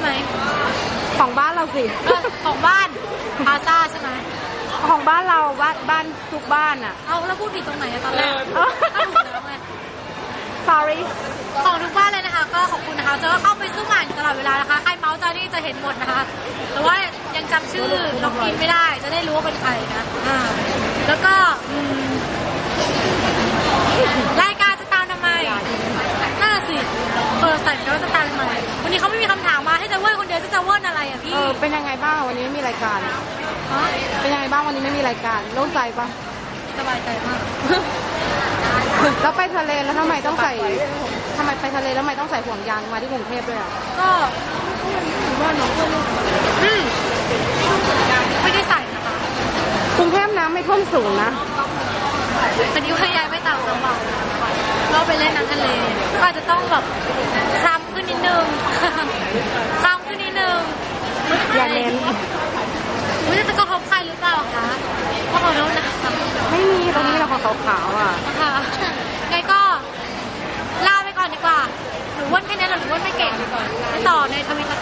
ช่ไหมของบ้านเราสิเออของบ้านพาซ่าใช่ไหมของบ้านเราบ้านบ้านทุกบ้านอะ เอาแล้วพูดผิดตรงไหนอะตอนแรกเออก็ถูกแล้วไง sorry ของทุกบ้านเลยนะคะ ก็ขอบคุณนะคะเจะก็เข้าไปสู้งานอยู่ตลอดเวลานะคะใครเมาส์จานี่จะเห็นหมดนะคะ แต่ว่ายังจำชื่อน้องกินไม่ได้ จะได้รู้ว่าเป็นใครนะอ่าแล้วก็อืมรายการจะตามทำไมน่าสิเออแต่ก็จะตามทำไมวันนี้เขาไม่มีคำถามมาให้จะเว้ยคนเดียวจะจะเว้นอะไรอะพี่เออเป็นยังไงบ้างวันนี้ไม่มีรายการฮะเป็นยังไงบ้างวันนี้ไม่มีรายการโล่งใจปะสบายใจมากแล้วไปทะเลแล้วทำไมต้องใส่ทำไมไปทะเลแล้วทำไมต้องใส่ห่วงยางมาที่กรุงเทพด้วยอะก็อืมไม่ได้ใส่นะคะกรุงเทพน้ำไม่ท่วมสูงนะพอดีว่ายายไม่ต่างจังหวัดเราไปเล่นน้ำทะเลก็อาจจะต้องแบบคล้ำขึ้นนิดนึง คล้ำขึ้นนิดนึง อย่า เน้นอุ้ยจะกระทบใครหรือเปล่าคะก็ขอโทษนะคะไม่มีตรงนี้เราของขาวๆอะค่ะไงก็ลาไปก่อนดีกว่าหนูว่นแค่นี้แหละหนูว่นไม่เก่งไปต่อในทวิตละ